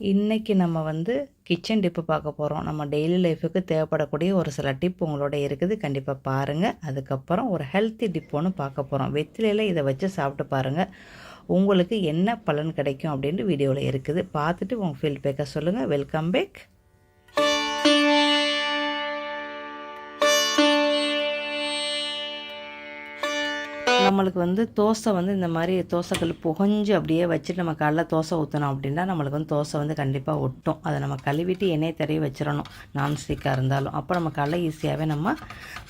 இன்றைக்கி நம்ம வந்து கிச்சன் டிப்பு பார்க்க போகிறோம் நம்ம டெய்லி லைஃபுக்கு தேவைப்படக்கூடிய ஒரு சில டிப் உங்களோட இருக்குது. கண்டிப்பாக பாருங்கள் அதுக்கப்புறம் ஒரு ஹெல்த்தி டிப் ஒன்று பார்க்க போகிறோம் வெத்திலையில் இதை வச்சு சாப்பிட்டு பாருங்கள் உங்களுக்கு என்ன பலன் கிடைக்கும் அப்படின்ட்டு வீடியோவில் இருக்குது. பார்த்துட்டு உங்கள் ஃபீல்பேக்கை சொல்லுங்கள் வெல்கம் பேக் நம்மளுக்கு வந்து தோசை வந்து இந்த மாதிரி தோசைக்கல் புகஞ்சு அப்படியே வச்சுட்டு நம்ம காலைல தோசை ஊற்றணும் அப்படின்னா நம்மளுக்கு வந்து தோசை வந்து கண்டிப்பாக ஒட்டும். அதை நம்ம கழுவிட்டு எண்ணெய் தடவி வச்சிடணும். நான்ஸ்டிக்காக இருந்தாலும். அப்போ நம்ம காலைல ஈஸியாகவே நம்ம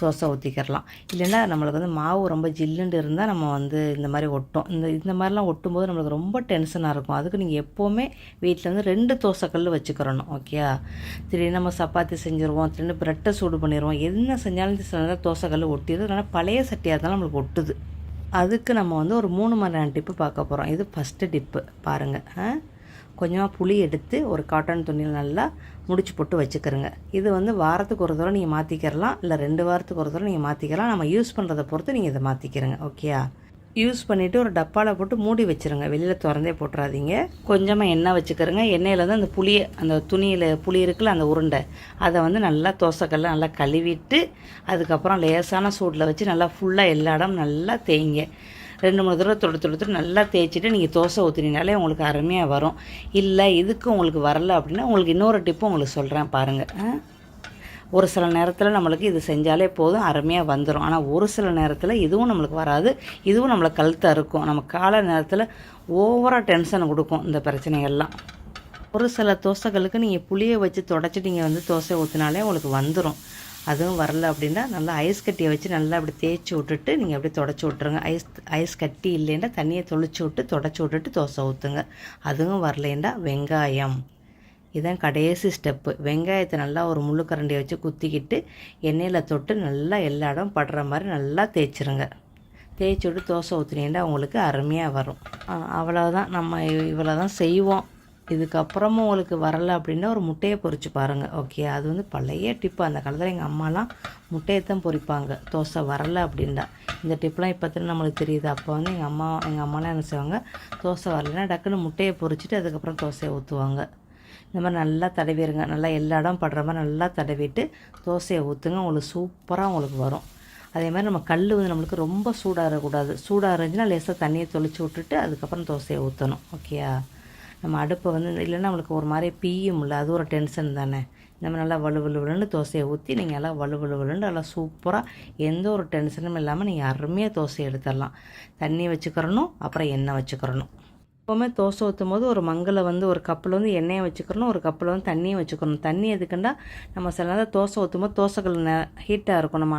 தோசை ஊற்றிக்கிறலாம் இல்லைன்னா நம்மளுக்கு வந்து மாவு ரொம்ப ஜில்லுண்டு இருந்தால் நம்ம வந்து இந்த மாதிரி ஒட்டும். இந்த இந்த மாதிரிலாம் ஒட்டும்போது நம்மளுக்கு ரொம்ப டென்ஷனாக இருக்கும். அதுக்கு நீங்கள் எப்போவுமே வீட்டில் வந்து ரெண்டு தோசைக்கல் வச்சுக்கிறணும். ஓகே திடீர்னு நம்ம சப்பாத்தி செஞ்சுருவோம். திடீர்னு ப்ரெட்டை சூடு பண்ணிடுவோம் என்ன செஞ்சாலும் சில நேரம் தோசைக்கல் ஒட்டிடுது. அதனால் பழைய சட்டியாக இருந்தாலும் நம்மளுக்கு ஒட்டுது. அதுக்கு நம்ம வந்து ஒரு மூணு மணி நேரம் டிப்பு பார்க்க போகிறோம் இது ஃபஸ்ட்டு டிப்பு. பாருங்கள் கொஞ்சமாக புளி எடுத்து ஒரு காட்டன் துணியில் நல்லா முடிச்சு போட்டு வச்சுக்கிறோங்க. இது வந்து வாரத்துக்கு ஒரு தடவை நீங்கள் மாற்றிக்கிறலாம் இல்லை ரெண்டு வாரத்துக்கு ஒரு தடவை நீங்கள் மாற்றிக்கலாம் நம்ம யூஸ் பண்ணுறதை பொறுத்து நீங்கள் இதை மாற்றிக்கிறங்க ஓகேயா யூஸ் பண்ணிவிட்டு ஒரு டப்பாவில் போட்டு மூடி வச்சுருங்க. வெளியில் திறந்தே போட்டுறாதீங்க. கொஞ்சமாக எண்ணெய் வச்சுக்கிறோங்க. எண்ணெயில் வந்து அந்த புளியை அந்த துணியில் புளி இருக்குல்ல அந்த உருண்டை. அதை வந்து நல்லா தோசைக்கல்ல நல்லா கழுவிட்டு அதுக்கப்புறம் லேசான சூட்டில் வச்சு நல்லா ஃபுல்லாக எல்லா இடமும் நல்லா தேய்ங்க. ரெண்டு மூணு தடவை தொடு தொடுத்து நல்லா தேய்ச்சிட்டு நீங்கள் தோசை ஊற்றினாலே உங்களுக்கு அருமையாக வரும். இல்லை இதுக்கு உங்களுக்கு வரல அப்படின்னா உங்களுக்கு இன்னொரு டிப்பு உங்களுக்கு சொல்கிறேன் பாருங்கள் ஒரு சில நேரத்தில் நம்மளுக்கு இது செஞ்சாலே போதும் அருமையாக வந்துடும் ஆனால் ஒரு சில நேரத்தில் இதுவும் நம்மளுக்கு வராது. இதுவும் நம்மளை கழுத்தாக இருக்கும். நம்ம கால நேரத்தில் ஓவராக டென்ஷன் கொடுக்கும் இந்த பிரச்சனைகள்லாம். ஒரு சில தோசைகளுக்கு நீங்கள் புளியை வச்சு தொடச்சி நீங்கள் வந்து தோசை ஊற்றினாலே உங்களுக்கு வந்துடும் அதுவும் வரல அப்படின்னா நல்லா ஐஸ் கட்டியை வச்சு நல்லா அப்படி தேய்ச்சி விட்டுட்டு நீங்கள் அப்படியே தொடச்சி விட்ருங்க ஐஸ் ஐஸ் கட்டி இல்லைன்னா தண்ணியை தொளிச்சு விட்டு தொடச்சி விட்டுட்டு தோசை ஊற்றுங்க அதுவும் வரலேண்டா வெங்காயம். இதான் கடைசி ஸ்டெப்பு வெங்காயத்தை நல்லா ஒரு முள்ளுக்கரண்டியை வச்சு குத்திக்கிட்டு எண்ணெயில் தொட்டு நல்லா எல்லா இடம் படுற மாதிரி நல்லா தேய்ச்சிருங்க. தேய்ச்சி விட்டு தோசை ஊற்றினீங்கன்னா உங்களுக்கு அருமையாக வரும். அவ்வளோதான் நம்ம இவ்வளோ தான் செய்வோம். இதுக்கப்புறமும் உங்களுக்கு வரலை அப்படின்னா ஒரு முட்டையை பொறிச்சு பாருங்கள் ஓகே அது வந்து பழைய டிப்பு அந்த காலத்தில் எங்கள் அம்மாலாம் முட்டையை தான் பொறிப்பாங்க. தோசை வரலை அப்படின்னா. இந்த டிப்லாம் இப்போ தான் நம்மளுக்கு தெரியுது. அப்போ வந்து எங்கள் அம்மா எங்கள் அம்மாலாம் என்ன செய்வாங்க? தோசை வரலைன்னா டக்குன்னு முட்டையை பொறிச்சிட்டு அதுக்கப்புறம் தோசையை ஊற்றுவாங்க இந்த மாதிரி நல்லா தடவிடுங்க. நல்லா எல்லா இடம் படுற மாதிரி நல்லா தடவிட்டு தோசையை ஊற்றுங்க உங்களுக்கு சூப்பராக உங்களுக்கு வரும். அதே மாதிரி நம்ம கல் வந்து நம்மளுக்கு ரொம்ப சூடாகக்கூடாது சூடாக இருந்துச்சுன்னா லேசாக தண்ணியை தொளிச்சு விட்டுட்டு அதுக்கப்புறம் தோசையை ஊற்றணும் ஓகேயா நம்ம அடுப்பை வந்து இல்லைன்னா நம்மளுக்கு ஒரு மாதிரி பீயும்ல அது ஒரு டென்ஷன் தானே. நம்ம நல்லா வலு தோசையை ஊற்றி நீங்கள் நல்லா வலு நல்லா சூப்பராக எந்த ஒரு டென்ஷனும் இல்லாமல் நீங்கள் அருமையாக தோசை எடுத்துடலாம். தண்ணி வச்சுக்கிறணும் அப்புறம் எண்ணெய் வச்சுக்கிறணும். எப்போவுமே தோசை ஊற்றும் போது ஒரு மங்களை வந்து ஒரு கப்பில் வந்து எண்ணெயை வச்சுக்கணும் ஒரு கப்பில் வந்து தண்ணியை வச்சுக்கணும் தண்ணி எதுக்குண்டா நம்ம சில நேரம் தோசை ஊற்றும் போது தோசைகள் ஹீட்டாக இருக்கும். நம்ம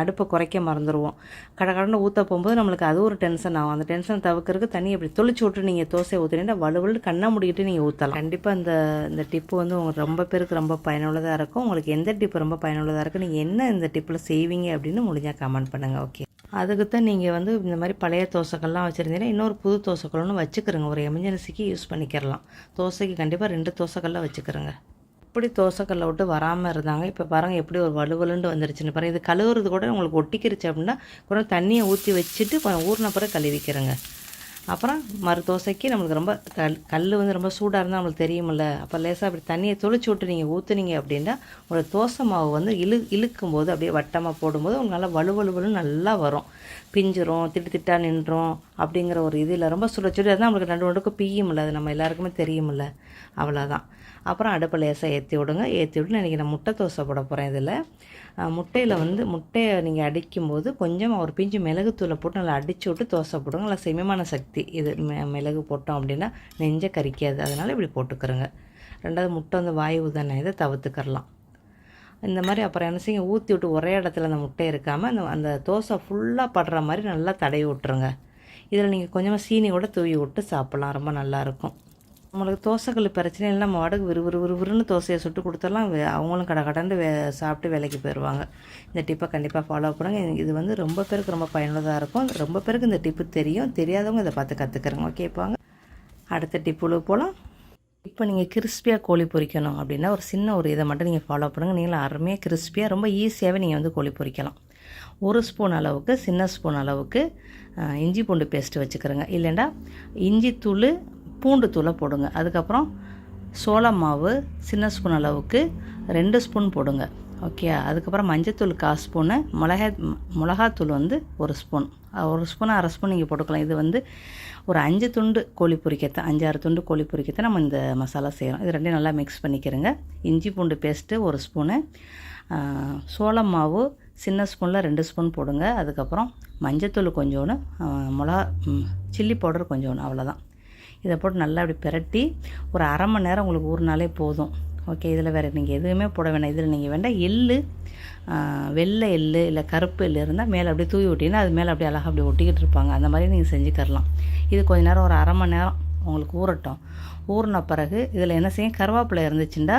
அடுப்பை குறைக்க மறந்துடுவோம் கடை கடனை ஊற்ற போகும்போது நம்மளுக்கு அது ஒரு டென்ஷன் ஆகும். அந்த டென்ஷன் தவிர்க்கறதுக்கு தண்ணி அப்படி தொளிச்சு விட்டு நீங்கள் தோசையை ஊற்றுனீங்கன்னா வலுவலு கண்ணை முடிக்கிட்டு நீங்கள் ஊற்றலாம் கண்டிப்பாக அந்த இந்த டிப்பு வந்து உங்களுக்கு ரொம்ப பேருக்கு ரொம்ப பயனுள்ளதாக இருக்கும். உங்களுக்கு எந்த டிப்பு ரொம்ப பயனுள்ளதாக இருக்குது நீங்கள் என்ன இந்த டிப்பில் செய்வீங்க அப்படின்னு முடிஞ்சால் கமெண்ட் பண்ணுங்கள் ஓகே அதுக்கு தான் நீங்கள் வந்து இந்த மாதிரி பழைய தோசைக்கல்லாம் வச்சுருந்தீங்கன்னா இன்னொரு புது தோசைக்கல்னு வச்சுக்கிறோங்க. ஒரு எமர்ஜென்சிக்கு யூஸ் பண்ணிக்கிறலாம். தோசைக்கு கண்டிப்பாக ரெண்டு தோசைக்கல்லாம் வச்சுக்கிறோங்க. எப்படி தோசைக்கல்லை விட்டு வராமல் இருந்தாங்க. இப்போ பாருங்கள் எப்படி ஒரு வலுவலுண்டு வந்துருச்சுன்னு பாருங்கள் இது கழுவுறது கூட உங்களுக்கு ஒட்டிக்கிருச்சு அப்படின்னா கொஞ்சம் தண்ணியை ஊற்றி வச்சுட்டு கொஞ்சம் ஊறின பிறகு கழுவிக்கிறேங்க அப்புறம் மறு தோசைக்கு நம்மளுக்கு ரொம்ப கல் கல் வந்து ரொம்ப சூடாக இருந்தால் நம்மளுக்கு தெரியுமில்ல அப்போ லேசாக அப்படி தண்ணியை தொளிச்சு விட்டு நீங்கள் ஊற்றுனீங்க அப்படின்னா உங்களோட தோசை மாவு வந்து இழு இழுக்கும் போது அப்படியே வட்டமாக போடும்போது உங்களுக்கு நல்லா வலுவலுவலு நல்லா வரும். பிஞ்சிரும் திட்டு திட்டாக நின்றோம் அப்படிங்கிற ஒரு இது இல்லை ரொம்ப சுட சுட தான் நம்மளுக்கு ரெண்டு ஒன்றுக்கும் பிய்யுமில்ல அது நம்ம எல்லாருக்குமே தெரியுமில்ல அவ்வளோதான் அப்புறம் அடுப்பை லேசாக ஏற்றி விடுங்க. ஏற்றி விட்டு இன்றைக்கி நான் முட்டை தோசை போட போகிறேன் இதில். முட்டையில் வந்து முட்டையை நீங்கள் அடிக்கும்போது கொஞ்சம் ஒரு பிஞ்சு மிளகுத்தூளை போட்டு நல்லா அடித்து விட்டு தோசை போடுங்க. நல்லா செமிமான சக்தி. இது மிளகு போட்டோம் அப்படின்னா நெஞ்சை கறிக்காது அதனால் இப்படி போட்டுக்கிறோங்க. ரெண்டாவது முட்டை வந்து வாயு தானே இதை தவிர்த்துக்கிறலாம். இந்த மாதிரி அப்புறம் என்ன செய்யுங்க? ஊற்றி விட்டு ஒரே இடத்துல அந்த முட்டை இருக்காமல் அந்த அந்த தோசை ஃபுல்லாக படுற மாதிரி நல்லா தடவி விட்டுருங்க. இதில் நீங்கள் கொஞ்சமாக சீனி கூட தூவி விட்டு சாப்பிட்லாம். ரொம்ப நல்லாயிருக்கும் நம்மளுக்கு தோசைக்கல் பிரச்சனை இல்லை நம்ம வாடகை விறு விறு விறுவிறுன்னு தோசையை சுட்டு கொடுத்துடலாம். அவங்களும் கடை கடந்து வே சாப்பிட்டு வேலைக்கு போயிடுவாங்க இந்த டிப்பை கண்டிப்பாக ஃபாலோ பண்ணுங்கள் இது வந்து ரொம்ப பேருக்கு ரொம்ப பயனுள்ளதாக இருக்கும். ரொம்ப பேருக்கு இந்த டிப்பு தெரியும். தெரியாதவங்க இதை பார்த்து கற்றுக்குறங்க கேட்பாங்க அடுத்த டிப்புழு போகலாம் இப்போ நீங்கள் கிறிஸ்பியாக கோழி பொரிக்கணும் அப்படின்னா ஒரு சின்ன ஒரு இதை மட்டும் நீங்கள் ஃபாலோ பண்ணுங்கள் நீங்களும் அருமையாக கிறிஸ்பியாக ரொம்ப ஈஸியாகவே நீங்கள் வந்து கோழி பொரிக்கலாம் ஒரு ஸ்பூன் அளவுக்கு சின்ன ஸ்பூன் அளவுக்கு இஞ்சி பூண்டு பேஸ்ட்டு வச்சுக்கிறோங்க. இல்லைண்டா இஞ்சி தூள் பூண்டு தூளை போடுங்க. அதுக்கப்புறம் சோள மாவு சின்ன ஸ்பூன் அளவுக்கு ரெண்டு ஸ்பூன் போடுங்க. ஓகே அதுக்கப்புறம் மஞ்சத்தூள் கால் ஸ்பூனு மிளகா மிளகாத்தூள் வந்து ஒரு ஸ்பூன். ஒரு ஸ்பூன் அரை ஸ்பூன் நீங்கள் போட்டுக்கலாம். இது வந்து ஒரு அஞ்சு துண்டு கோழி பொரிக்கத்தான் அஞ்சாறு துண்டு கோழி பொரிக்கத்தை நம்ம இந்த மசாலா செய்கிறோம் இது ரெண்டையும் நல்லா மிக்ஸ் பண்ணிக்கிறோங்க. இஞ்சி பூண்டு பேஸ்ட்டு ஒரு ஸ்பூனு சோளம் மாவு சின்ன ஸ்பூனில் ரெண்டு ஸ்பூன் போடுங்க. அதுக்கப்புறம் மஞ்சத்தூள் கொஞ்சோன்னு மிளகா சில்லி பவுடர் கொஞ்சோன்னு அவ்வளோதான் இதை போட்டு நல்லா அப்படி பிரட்டி ஒரு அரை மணி நேரம் உங்களுக்கு ஊறினாலே போதும். ஓகே இதில் வேறு நீங்கள் எதுவுமே போட வேணாம். இதில் நீங்கள் வேண்டாம் எள் வெள்ளை எள்ளு இல்லை கருப்பு எள் இருந்தால் மேலே அப்படியே தூவி விட்டிங்கன்னா அது மேலே அப்படியே அழகாக அப்படியே ஒட்டிக்கிட்டு இருப்பாங்க. அந்த மாதிரி நீங்கள் செஞ்சுக்கரலாம் இது கொஞ்ச நேரம் ஒரு அரை மணி நேரம் உங்களுக்கு ஊறட்டும். ஊறின பிறகு இதில் என்ன செய்யும்? கருவேப்பிலை இருந்துச்சுன்னா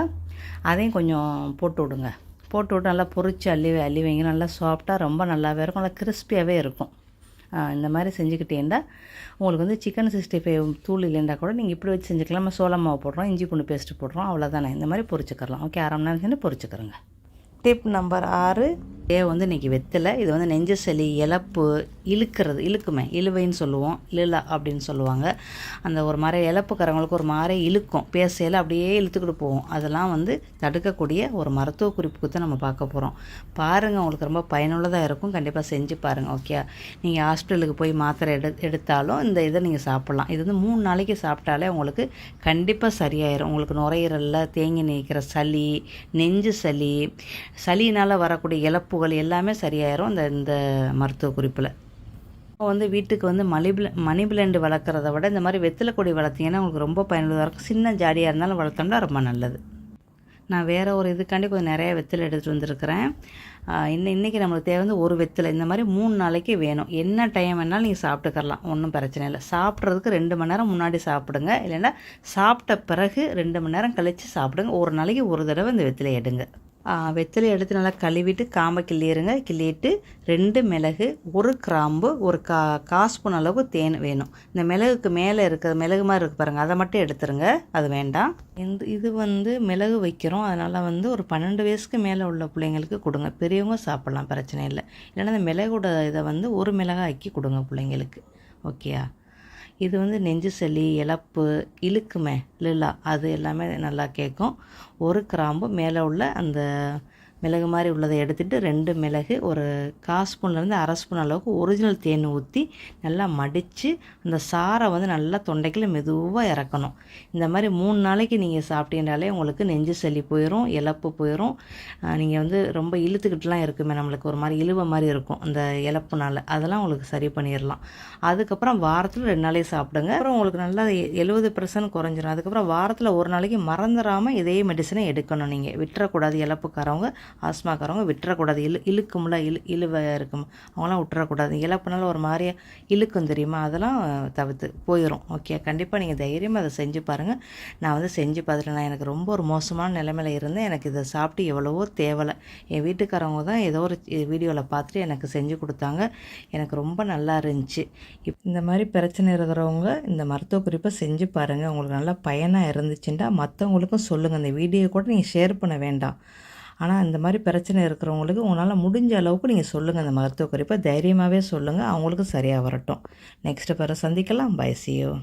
அதையும் கொஞ்சம் போட்டு விடுங்க. போட்டு விட்டு நல்லா பொறிச்சு அள்ளி அள்ளி வைங்க. நல்லா சாஃப்டாக ரொம்ப நல்லாவே இருக்கும். நல்லா கிறிஸ்பியாகவே இருக்கும். இந்த மாதிரி செஞ்சுக்கிட்டேன்டா. உங்களுக்கு வந்து சிக்கன் சிக்ஸ்டி ஃபைவ் தூள் இல்லைண்டா கூட நீங்கள் இப்படி வச்சு செஞ்சுக்கலாம். நம்ம சோள மாவு போடுறோம் இஞ்சி பூண்டு பேஸ்ட்டு போடுறோம் அவ்வளோதானே இந்த மாதிரி பொரிச்சுக்கலாம் ஓகே அரை மணி நேரம் செஞ்சு பொரிச்சுக்கிறோங்க. டிப் நம்பர் ஆறு ஏ வந்து இன்றைக்கி வெத்தலை இது வந்து நெஞ்சு சளி இழப்பு இழுக்கிறது இழுக்குமே இழுவைன்னு சொல்லுவோம் இழுலா அப்படின்னு சொல்லுவாங்க. அந்த ஒரு மாதிரி இழப்புக்காரங்களுக்கு ஒரு மாதிரி இழுக்கும். பேசையில் அப்படியே இழுத்துக்கிட்டு போவோம் அதெல்லாம் வந்து தடுக்கக்கூடிய ஒரு மருத்துவ குறிப்புக்கு தான் நம்ம பார்க்க போகிறோம் பாருங்கள் உங்களுக்கு ரொம்ப பயனுள்ளதாக இருக்கும். கண்டிப்பாக செஞ்சு பாருங்கள் ஓகே நீங்கள் ஹாஸ்பிட்டலுக்கு போய் மாத்திரை எடு எடுத்தாலும் இந்த இதை நீங்கள் சாப்பிட்லாம். இது வந்து மூணு நாளைக்கு சாப்பிட்டாலே உங்களுக்கு கண்டிப்பாக சரியாயிடும் உங்களுக்கு நுரையீரலில் தேங்கி நிற்கிற சளி நெஞ்சு சளி சளினால் வரக்கூடிய இழப்பு புகழ் எல்லாமே சரியாயிரும் இந்த இந்த மருத்துவ குறிப்பில். இப்போ வந்து வீட்டுக்கு வந்து மணி பிள மணி பிளண்டு வளர்க்குறத விட இந்த மாதிரி வெத்தலை கொடி வளர்த்திங்கன்னா உங்களுக்கு ரொம்ப பயனுள்ளதாக இருக்கும். சின்ன ஜாடியாக இருந்தாலும் வளர்த்தோம்னா ரொம்ப நல்லது. நான் வேறு ஒரு இதுக்காண்டி கொஞ்சம் நிறைய வெத்தலை எடுத்துகிட்டு வந்திருக்கிறேன். இன்னும் இன்றைக்கி நம்மளுக்கு தேவை வந்து ஒரு வெத்தலை. இந்த மாதிரி மூணு நாளைக்கு வேணும். என்ன டைம் வேணாலும் நீங்கள் சாப்பிட்டுக்கரலாம் ஒன்றும் பிரச்சனை இல்லை. சாப்பிட்றதுக்கு ரெண்டு மணி நேரம் முன்னாடி சாப்பிடுங்க. இல்லைன்னா சாப்பிட்ட பிறகு ரெண்டு மணி நேரம் கழித்து சாப்பிடுங்க. ஒரு நாளைக்கு ஒரு தடவை இந்த வெத்தலை எடுங்க. வெத்தலை எடுத்து நல்லா கழுவிட்டு காம்பை கிள்ளிடுங்க கிள்ளிட்டு ரெண்டு மிளகு ஒரு கிராம்பு ஒரு கா காஸ்பூன் அளவுக்கு தேன் வேணும். இந்த மிளகுக்கு மேலே இருக்கிற மிளகு மாதிரி இருக்குது பாருங்கள் அதை மட்டும் எடுத்துருங்க. அது வேண்டாம். இந்த இது வந்து மிளகு வைக்கிறோம். அதனால் வந்து ஒரு பன்னெண்டு வயசுக்கு மேலே உள்ள பிள்ளைங்களுக்கு கொடுங்க. பெரியவங்க சாப்பிட்லாம் பிரச்சனை இல்லை. இல்லைன்னா இந்த மிளகோட இதை வந்து ஒரு மிளகாய் ஆக்கி கொடுங்க பிள்ளைங்களுக்கு. ஓகேயா? இது வந்து நெஞ்சு சளி இழப்பு இழுக்குமே லில்லா அது எல்லாமே நல்லா கேட்கும். ஒரு கிராம்பு மேலே உள்ள அந்த மிளகு மாதிரி உள்ளதை எடுத்துகிட்டு ரெண்டு மிளகு ஒரு கால் ஸ்பூன்லேருந்து அரை ஸ்பூன் அளவுக்கு ஒரிஜினல் தேன் ஊற்றி நல்லா மடித்து அந்த சாரை வந்து நல்லா தொண்டைக்கில் மெதுவாக இறக்கணும். இந்த மாதிரி மூணு நாளைக்கு நீங்கள் சாப்பிட்டீங்கனாலே உங்களுக்கு நெஞ்சு சளி போயிடும் இழப்பு போயிடும் நீங்கள் வந்து ரொம்ப இழுத்துக்கிட்டுலாம் இருக்குமே நம்மளுக்கு ஒரு மாதிரி இழுவை மாதிரி இருக்கும் அந்த இழப்புனால. அதெல்லாம் உங்களுக்கு சரி பண்ணிடலாம் அதுக்கப்புறம் வாரத்தில் ரெண்டு நாளைக்கு சாப்பிடுங்க. அப்புறம் உங்களுக்கு நல்லா எழுபது பர்சன்ட் குறைஞ்சிரும். அதுக்கப்புறம் வாரத்தில் ஒரு நாளைக்கு மறந்துடாமல் இதே மெடிசனை எடுக்கணும் நீங்கள் விட்டுறக்கூடாது இழப்புக்காரவங்க. ஆஸ்மாக்காரவங்க விட்டுறக்கூடாது. இழு இழுக்கும்ல இழு இழுவை இருக்கும். அவங்களாம் விட்டுறக்கூடாது. இழப்புனால ஒரு மாதிரியாக இழுக்கும் தெரியுமா? அதெல்லாம் தவிர்த்து போயிடும் ஓகே கண்டிப்பாக நீங்கள் தைரியமாக அதை செஞ்சு பாருங்கள் நான் வந்து செஞ்சு பார்த்துட்டு நான் எனக்கு ரொம்ப ஒரு மோசமான நிலைமையில் இருந்தேன். எனக்கு இதை சாப்பிட்டு எவ்வளவோ தேவலை. என் வீட்டுக்காரவங்க தான் ஏதோ ஒரு வீடியோவில் பார்த்துட்டு எனக்கு செஞ்சு கொடுத்தாங்க. எனக்கு ரொம்ப நல்லா இருந்துச்சு. இந்த மாதிரி பிரச்சனை இருக்கிறவங்க இந்த மருத்துவ குறிப்பை செஞ்சு பாருங்கள் உங்களுக்கு நல்லா பயனாக இருந்துச்சுன்னா மற்றவங்களுக்கும் சொல்லுங்கள் இந்த வீடியோ கூட நீங்கள் ஷேர் பண்ண வேண்டாம். ஆனால் இந்த மாதிரி பிரச்சனை இருக்கிறவங்களுக்கு உங்களால் முடிஞ்ச அளவுக்கு நீங்கள் சொல்லுங்கள் இந்த மருத்துவ குறிப்பை தைரியமாகவே சொல்லுங்கள் அவங்களுக்கு சரியாக வரட்டும். நெக்ஸ்ட்டு பிறகு சந்திக்கலாம். பை சியோ